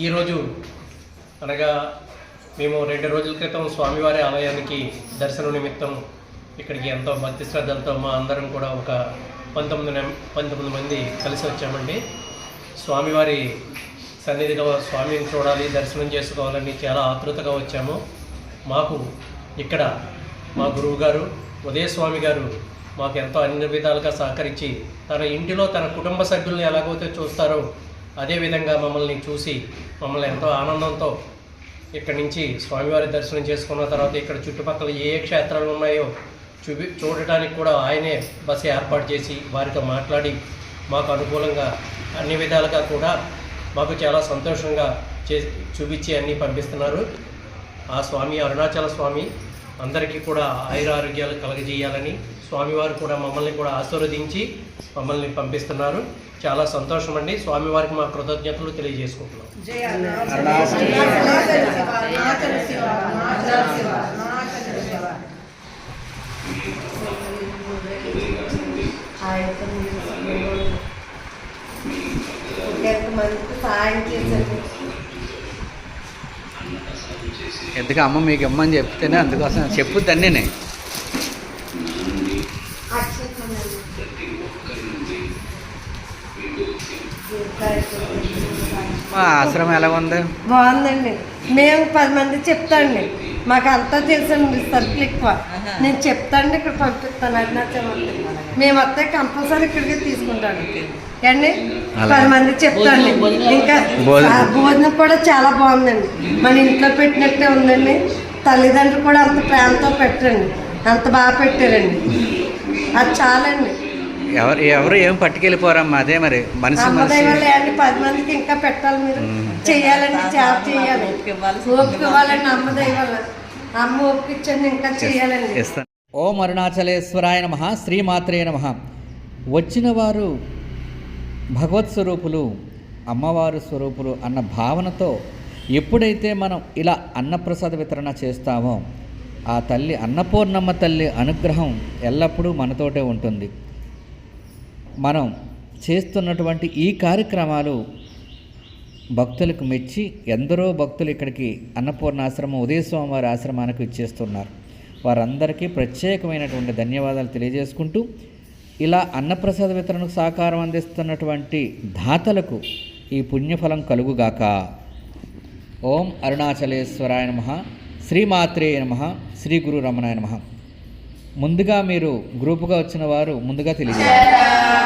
ఈరోజు అనగా మేము రెండు రోజుల క్రితం స్వామివారి ఆలయానికి దర్శనం నిమిత్తం ఇక్కడికి ఎంతో భక్తి శ్రద్ధలతో మా అందరం కూడా ఒక పంతొమ్మిది పంతొమ్మిది మంది కలిసి వచ్చామండి. స్వామివారి సన్నిధిలో స్వామిని చూడాలి దర్శనం చేసుకోవాలని చాలా ఆతృతగా వచ్చాము. మాకు ఇక్కడ మా గురువు గారు ఉదయస్వామి గారు మాకు ఎంతో అన్ని విధాలుగా సహకరించి తన ఇంటిలో తన కుటుంబ సభ్యులను ఎలాగైతే చూస్తారో అదేవిధంగా మమ్మల్ని చూసి మమ్మల్ని ఎంతో ఆనందంతో ఇక్కడి నుంచి స్వామివారి దర్శనం చేసుకున్న తర్వాత ఇక్కడ చుట్టుపక్కల ఏ ఏ క్షేత్రాలు ఉన్నాయో చూపి చూడటానికి కూడా ఆయనే బస్సు ఏర్పాటు చేసి వారితో మాట్లాడి మాకు అనుకూలంగా అన్ని విధాలుగా కూడా మాకు చాలా సంతోషంగా చే చూపించి అన్నీ పంపిస్తున్నారు. ఆ స్వామి అరుణాచల స్వామి అందరికీ కూడా ఆయురారోగ్యాలు కలగజేయాలని స్వామివారు కూడా మమ్మల్ని కూడా ఆశీర్వదించి మమ్మల్ని పంపిస్తున్నారు. చాలా సంతోషం అండి స్వామివారికి మా కృతజ్ఞతలు తెలియజేసుకుంటున్నాం. సాయం చేశారు ఎందుకు అమ్మ మీకు ఇమ్మని చెప్తేనే అందుకోసం చెప్పుద్ది నేను. మా ఆశ్రమం ఎలా ఉంది? బాగుందండి. మేము పది మంది చెప్తాండి. మాకు అంతా తెలుసండి సరుకులు ఎక్కువ. నేను చెప్తాండి ఇక్కడ పంపిస్తాను అరుణాచలం మేము వస్తే కంపల్సరీ ఇక్కడికి తీసుకుంటాను అండి పది మంది చెప్తాండి ఇంకా భోజనం. ఆ భోజనం కూడా చాలా బాగుందండి. మన ఇంట్లో పెట్టినట్టే ఉందండి. తల్లిదండ్రులు కూడా అంత ప్రేమతో పెట్టండి అంత బాగా పెట్టారండి. అది చాలండి. ఎవరు ఎవరు ఏం పట్టుకెళ్ళిపోరమ్మా? అదే మరి మనిషి అమ్మ మనిషి. పది మందికి ఇంకా పెట్టాలి మీరు. ఓపిక ఇవ్వాలండి అమ్మ ఓపిక ఇచ్చండి ఇంకా ఇస్తాను ఓం అరుణాచలేశ్వరాయ నమ శ్రీమాత్రే నమ. వచ్చిన వారు భగవత్ స్వరూపులు అమ్మవారు స్వరూపులు అన్న భావనతో ఎప్పుడైతే మనం ఇలా అన్నప్రసాద వితరణ చేస్తామో ఆ తల్లి అన్నపూర్ణమ్మ తల్లి అనుగ్రహం ఎల్లప్పుడూ మనతోటే ఉంటుంది. మనం చేస్తున్నటువంటి ఈ కార్యక్రమాలు భక్తులకు మెచ్చి ఎందరో భక్తులు ఇక్కడికి అన్నపూర్ణాశ్రమం ఉదయస్వామి వారి ఆశ్రమానికి ఇచ్చేస్తున్నారు వారందరికీ ప్రత్యేకమైనటువంటి ధన్యవాదాలు తెలియజేసుకుంటూ ఇలా అన్నప్రసాద వితరణకు సహకారం అందిస్తున్నటువంటి దాతలకు ఈ పుణ్యఫలం కలుగుగాక. ఓం అరుణాచలేశ్వరాయ నమ. శ్రీమాత్రే నమ. శ్రీ గురు రమణాయ నమ. ముందుగా మీరు గ్రూపుగా వచ్చిన వారు ముందుగా తెలియజేయాలి